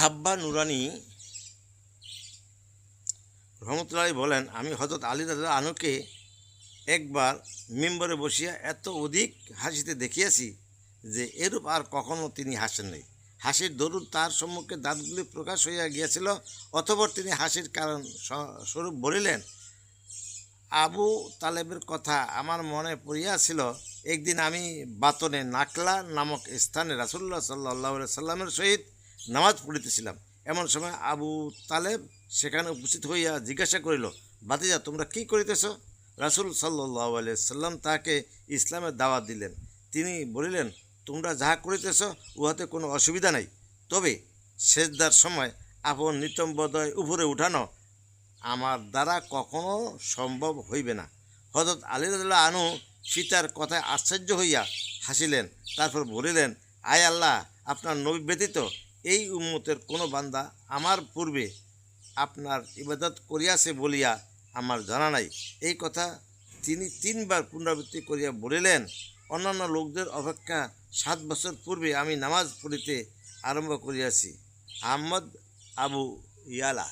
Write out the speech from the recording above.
হাব্বা নুরানি রহমতুল্লাহ বলেন, আমি হজরত আলী রাজা আনুকে একবার মেম্বরে বসিয়া এত অধিক হাসিতে দেখিয়াছি যে এরূপ আর কখনো তিনি হাসেন নাই। হাসির দরুন তার সম্মুখে দাঁতগুলি প্রকাশ হইয়া গিয়াছিল, অতপর তিনি হাসির কারণ স্বরূপ বলিলেন, আবু তালেবের কথা আমার মনে পড়িয়াছিল, একদিন আমি বাতনে নাকলা নামক স্থানে রাসুল্লাহ সাল্লাহ সাল্লামের সহিত নামাজ পড়িতেছিলাম। এমন সময় আবু তালেব সেখানে উপস্থিত হইয়া জিজ্ঞাসা করিল বাতিজা তোমরা কি করিতেছ? রাসুল সাল্লাহ সাল্লাম তাহাকে ইসলামের দাওয়াত দিলেন। তিনি বলিলেন, তোমরা যাহা করিতেছ, উহাতে কোনো অসুবিধা নাই। তবে সেজদার সময় আপন নিতম্বদয় উপরে উঠানো আমার দ্বারা কখনো সম্ভব হইবে না। হজরত আলী রাজুল্লাহ আনু সীতার কথায় আশ্চর্য হইয়া হাসিলেন। তারপর বলিলেন, আয় আল্লাহ, আপনার নবী ব্যতীত এই উম্মতের কোনো বান্দা আমার পূর্বে আপনার ইবাদত করিয়াছে বলিয়া আমার জানা নাই। এই কথা তিনি তিনবার পুনরাবৃত্তি করিয়া বলিলেন, অন্যান্য লোকদের অপেক্ষা সাত বছর পূর্বে আমি নামাজ পড়িতে আরম্ভ করিয়াছি। আহমদ আবু ইয়ালা